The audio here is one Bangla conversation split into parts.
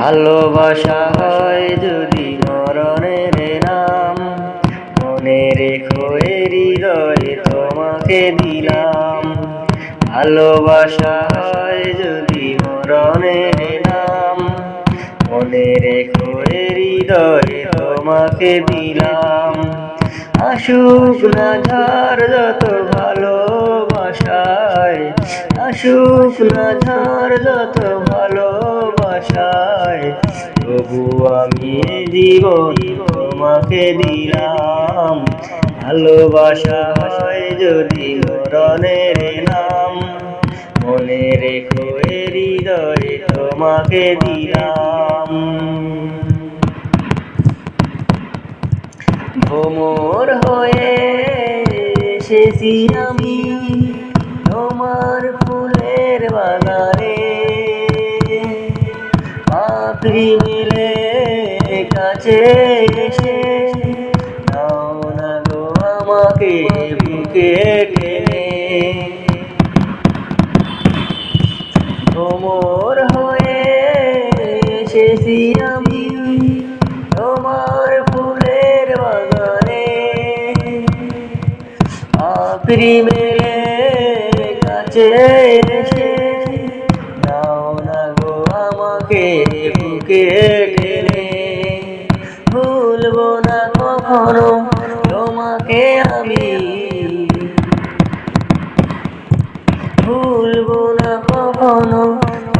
ভালোবাসা হয় যদি মরণের নাম। মনে রেখো হৃদয়ে তোমাকে দিলাম। ভালোবাসা হয় যদি মরণের নাম। মনে রেখো হৃদয়ে তোমাকে দিলাম। আসুক না ঝড় যত ভালোবাসায়, আসুক না ঝড় যত ভালোবাসায়। তবু আমি জীবন তোমাকে দিলাম। ভালোবাসা হয় যদি মরণের নাম, মনে রেখো হৃদয়ে তোমাকে দিলাম। ভোমর হয়ে এসেছি আমি তোমার ফুলের বাগানে। পাপড়ি এসে নাও না গো আমাকে বুকে টেনে। হয়ে এসেছি আমি তোমার ফুলের বাগানে। আপরি মেলে কাছে এসে, নাও না গো আমাকে বুকে ভুলবো না কখনো? তোমাকে আমি ভুলবো না কখনো?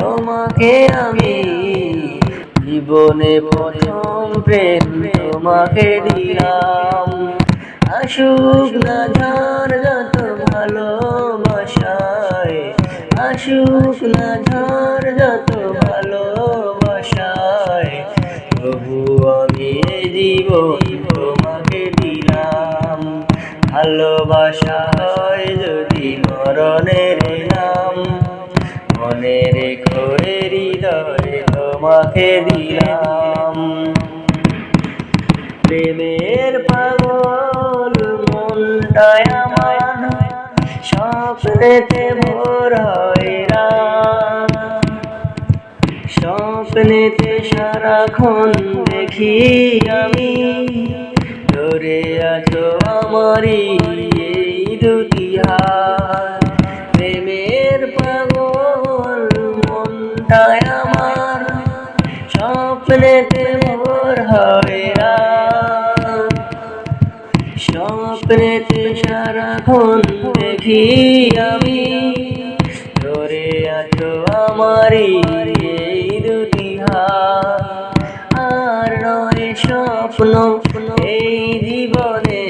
তোমাকে আমি জীবনে প্রথম প্রেম তোমাকে দিলাম। আসুক না ঝড় যত ভালোবাসায়, আসুক না ঝড় যত এ জীবন তোমাকে দিলাম। ভালোবাসা হয় যদি মরণের নাম। মনে রেখো হৃদয়ে তোমাকে দিলাম। প্রেমের পাগল মনটায় আমার স্বপ্নেতে ভোর হয় স্বপ্নেতে সারাক্ষণ দেখি আমি, ধরে আছো আমারই এই দুটি প্রেমের পাগল মনটায় আমার, স্বপ্নেতে ভোর হয় স্বপ্নেতে সারাক্ষণ দেখি আমি, ধরে আছো আমারই স্বপ্ন এই জীবনে।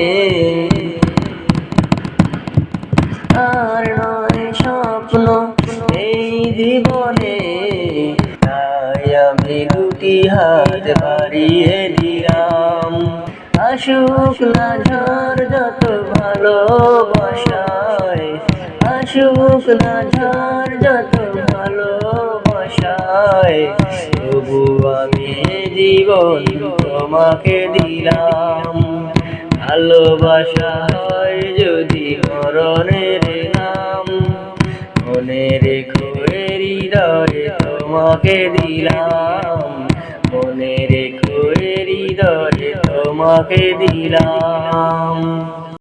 আর নয় স্বপ্ন এই জীবনে। তাই আমি দুটি হাত বাড়িয়ে দিলাম। আসুক না ঝড় যত ভালোবাসায়। আসুক না ঝড় যত ভালোবাসায়। তবু আমি জীবন তোমাকে দিলাম। ভালোবাসা হয় যদি মরণের নাম। মনে এ হৃদয়ে তোমাকে দিলাম। মনে এ হৃদয়ে তোমাকে দিলাম।